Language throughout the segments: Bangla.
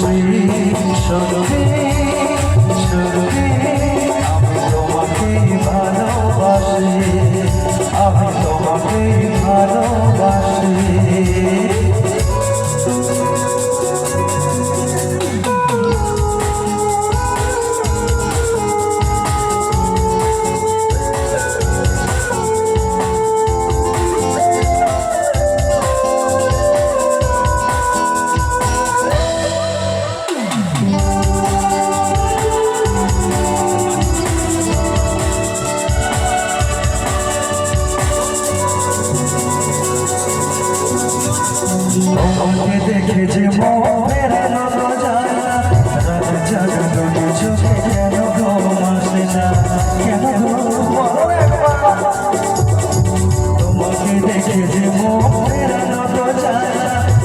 সরবে সরবে আমি তোমাকে ভালোবাসি আমি তোমাকে চোখে যে মনের রোনো যায় রাত জাগরণে চোখে কেন ঘুম আসে না। কেন তোমাকে দেখে যে মনের রোনো যায়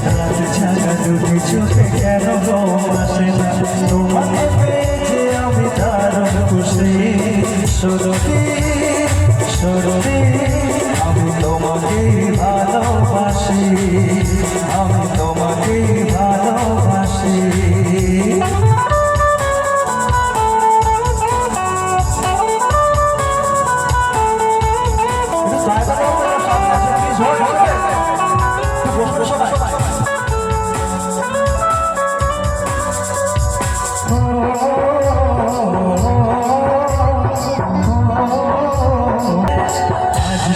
রাত জাগরণে চোখে কেন ঘুম আসে না। তোমাকে পেয়েছে আমি দারুণ খুশি। সরবি সরবি আমি তোমাকে ভালো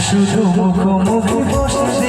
শুধু মুখোমুখি বসে